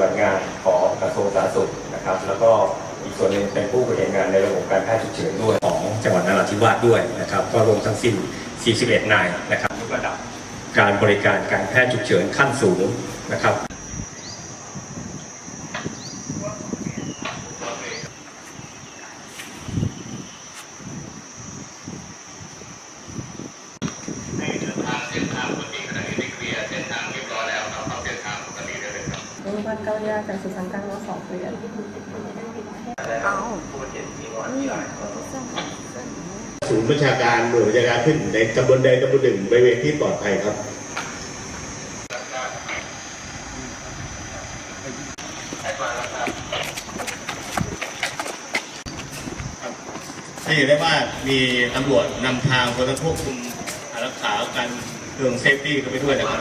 บัติงานของกระทรวงสาธารณสุขนะครับ แล้วก็อีกส่วนหนึ่งเป็นผู้ปฏิบัติงานในระบบการแพทย์ฉุกเฉินด้วยของจังหวัดนราธิวาสด้วยนะครับ ก็รวมทั้งสิ้น 41 นายนะครับยกระดับการบริการการแพทย์ฉุกเฉินขั้นสูงนะครับ ให้เดินทางเส้นทางปกติขณะนี้ได้เคลียร์เส้นทางเรียบร้อยแล้วครับเข้าเส้นทางปกติได้เลยครับ โรง พยาบาลเก้าหลีจากสุสานกลางมาสองเดือนศูนย์ประชาการหน่วยบัญชาการขึ้นในตำบลใดตำบลหนึ่งบริเวณที่ปลอดภัยครับให้เห็นได้ว่ามีตำรวจนำทางคนควบคุมรักษาการเรื่องเซฟตี้เข้าไปด้วยนะครับ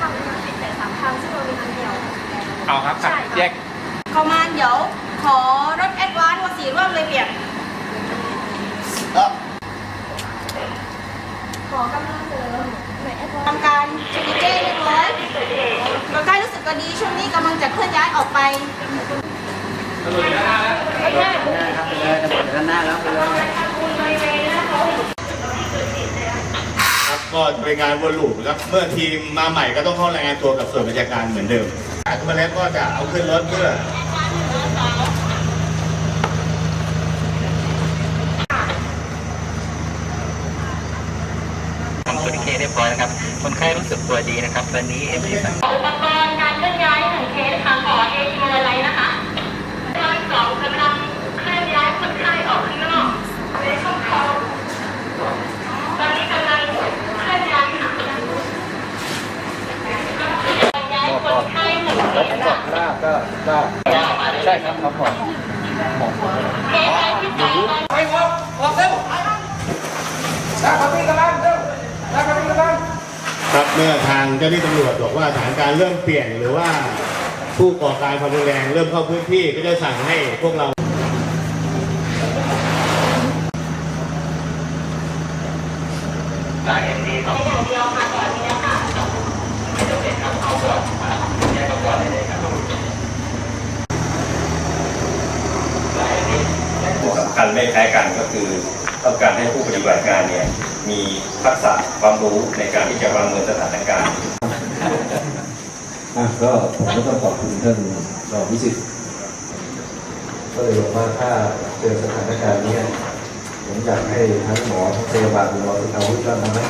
ทำมันปิดแต่สามทางซึ่งเรามีทางเดียว เอาครับใช่แยกเขามาเดี๋ยวขอรถแอดวานซ์มาสีร่วมเลยเปลี่ยนขอกำลังเสริมหน่วยแอดวานซ์ทำการเช็คเจ้เรียบร้อยเราใกล้รู้สึกก็ดีช่วงนี้กำลังจะเคลื่อนย้ายออกไปครับ ก็จะเป็นงานวนลูปครับเมื่อทีมมาใหม่ก็ต้องเข้ารายงานตัวกับส่วนราชการเหมือนเดิมอาขึ้นมาแล้วก็จะเอาขึ้นรถเพื่อทำตัวดีเคเรียบร้อยนะครับคนไข้รู้สึกตัวดีนะครับตอนนี้เอ็มดีสั่ง อุปกรณ์การเคลื่อนย้ายหนึ่งเคสค่ะขอเอทีเมอร์ไลท์นะคะรอบสองกำลังเคลื่อนย้ายคนไข้ออกข้างนอกในช่องท้องตอนนี้กำลังเคลื่อนย้ายค่ะย้ายคนไข้หนึ่งเค ก็ก็ใช่ครับครับผมเคสรายที่สองตอนครับเมื่อทางเจ้าหน้าที่ตำรวจบอกว่าสถานการณ์เริ่มเปลี่ยนหรือว่าผู้ก่อการความรุนแรงเริ่มเข้าพื้นที่ก็จะสั่งให้พวกเรา สายเอ็มดีครับ อย่างเดียวค่ะตอนนี้นะคะ สำ คัญไม่แพ้กันก็คือต้องการให้ผู้ปฏิบัติงานเนี่ยมีทักษะความรู้ในการที่จะวางมือสถานการณ์อะก็ผมก็ต้องขอบคุณท่านรองวิสิตก็เลยบอกว่าถ้าเจอสถานการณ์เนี้ยผมอยากให้ทั้งหมอทั้งพยาบาลหมอทุกอาวุธก็ทำนะ